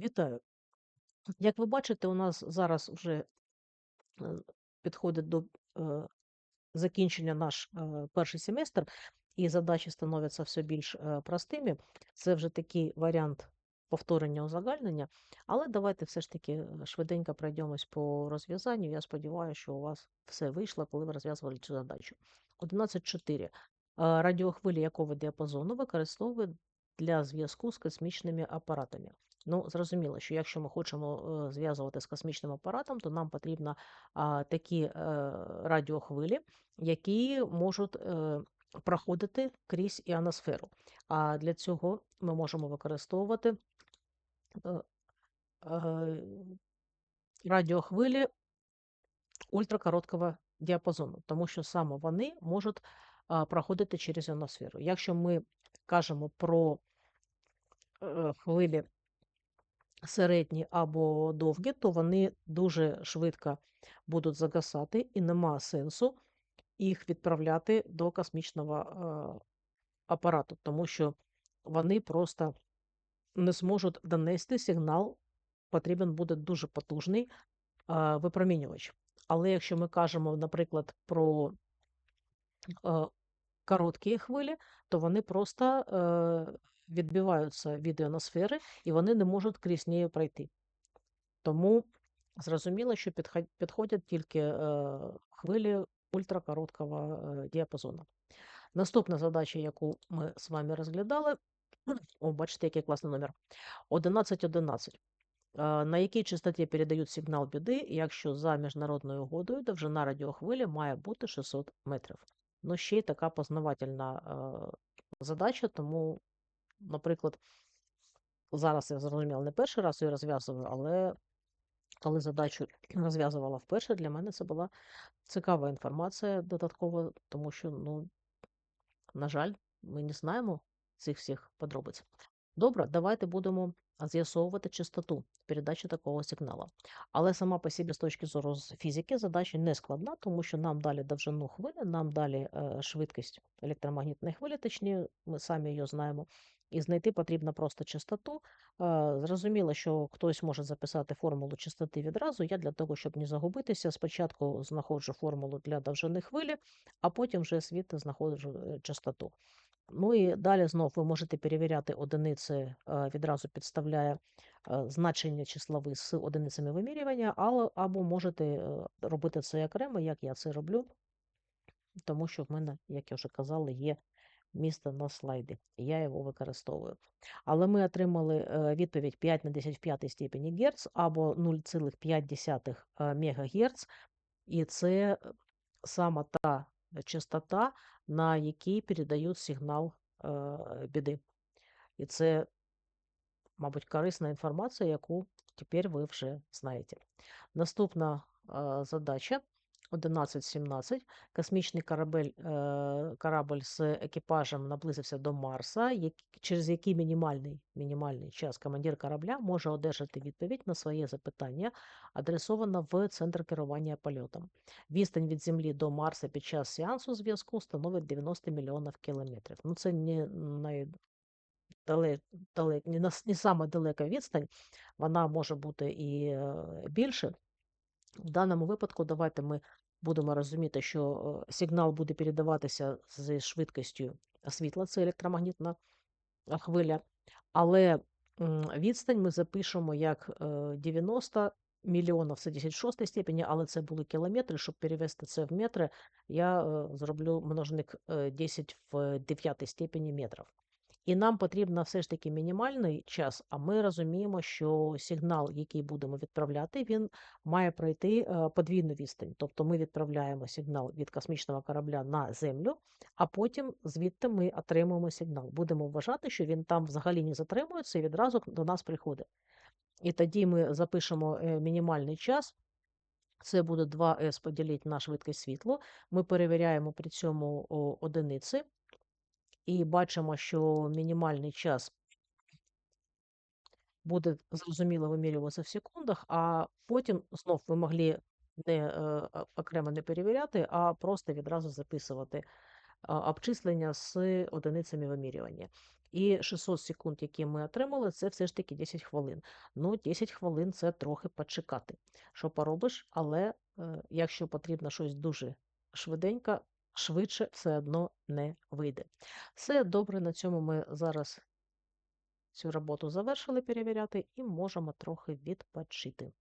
Вітаю! Як ви бачите, у нас зараз вже е, підходить до е, закінчення наш е, перший семестр, і задачі становляться все більш простими. Це вже такий варіант повторення узагальнення. Але давайте все ж таки швиденько пройдемось по розв'язанню. Я сподіваюся, що у вас все вийшло, коли ви розв'язували цю задачу. 11.4. Е, Радіохвилі якого діапазону використовують для зв'язку з космічними апаратами. Ну, зрозуміло, що якщо ми хочемо е, зв'язувати з космічним апаратом, то нам потрібно такі е, радіохвилі, які можуть е, проходити крізь іоносферу. А для цього ми можемо використовувати радіохвилі ультракороткого діапазону, тому що саме вони можуть проходити через іоносферу. Якщо ми кажемо про хвилі середні або довгі, то вони дуже швидко будуть загасати, і нема сенсу їх відправляти до космічного апарату, тому що вони просто не зможуть донести сигнал, потрібен буде дуже потужний випромінювач. Але якщо ми кажемо, наприклад, про короткі хвилі, то вони просто е, відбиваються від іоносфери і вони не можуть крізь неї пройти. Тому зрозуміло, що підходять тільки е, хвилі ультракороткого е, діапазону. Наступна задача, яку ми з вами розглядали, о, бачите, який класний номер. 11.11. Е, На якій частоті передають сигнал біди, якщо за міжнародною угодою довжина радіохвилі має бути 600 метрів? Ну, ще й така познавательна задача, тому, наприклад, зараз я зрозуміла, не перший раз її розв'язую, але коли задачу розв'язувала вперше, для мене це була цікава інформація додаткова, тому що, ну, на жаль, ми не знаємо цих всіх подробиць. Добре, давайте будемо з'ясовувати частоту передачі такого сигналу. Але сама по собі, з точки зору фізики, задача не складна, тому що нам далі довжину хвилі, нам далі е, швидкість електромагнітної хвилі, точніше, ми самі її знаємо. І знайти потрібно просто частоту. Зрозуміло, що хтось може записати формулу частоти відразу. Я для того, щоб не загубитися, спочатку знаходжу формулу для довжини хвилі, а потім вже звідти знаходжу е, частоту. Ну і далі знов ви можете перевіряти одиниці, відразу підставляє значення числові з одиницями вимірювання, або можете е, робити це окремо, як я це роблю, тому що в мене, як я вже казала, є місце на слайді, я його використовую. Але ми отримали е, відповідь 5 на 10 в п'ятій степені Гц або 0,5 МГц, і це е, саме та частота, на якій передають сигнал е, біди. І це, мабуть, корисна інформація, яку тепер ви вже знаєте. Наступна е, задача 11.17. Космічний корабель, е, корабль з екіпажем наблизився до Марса, через який мінімальний, мінімальний час командир корабля може одержати відповідь на своє запитання, адресоване в центр керування польотом. Відстань від Землі до Марса під час сеансу зв'язку становить 90 мільйонів кілометрів. Ну, це не найдалек, далек, не, не саме далека відстань, вона може бути і е, більше. В даному випадку давайте ми будемо розуміти, що е, сигнал буде передаватися зі швидкістю світла, це електромагнітна е, хвиля, але відстань ми запишемо як е, 90 мільйонів, це 10 степені, але це були кілометри. Щоб перевести це в метри, я е, зроблю множник е, 10 в 9 степені метрів. І нам потрібно все ж таки мінімальний час, а ми розуміємо, що сигнал, який будемо відправляти, він має пройти е, подвійну відстань. Тобто ми відправляємо сигнал від космічного корабля на Землю, а потім звідти ми отримуємо сигнал. Будемо вважати, що він там взагалі не затримується і відразу до нас приходить. І тоді ми запишемо е, мінімальний час. Це буде 2С поділити на швидкість світло. Ми перевіряємо при цьому одиниці і бачимо, що мінімальний час буде зрозуміло вимірюватися в секундах, а потім знов ви могли не е, окремо не перевіряти, а просто відразу записувати обчислення з одиницями вимірювання. І 600 секунд, які ми отримали, це все ж таки 10 хвилин. Ну, 10 хвилин це трохи почекати. Що поробиш, але е, якщо потрібно щось дуже швиденько, швидше все одно не вийде. Все добре, на цьому ми зараз цю роботу завершили перевіряти і можемо трохи відпочити.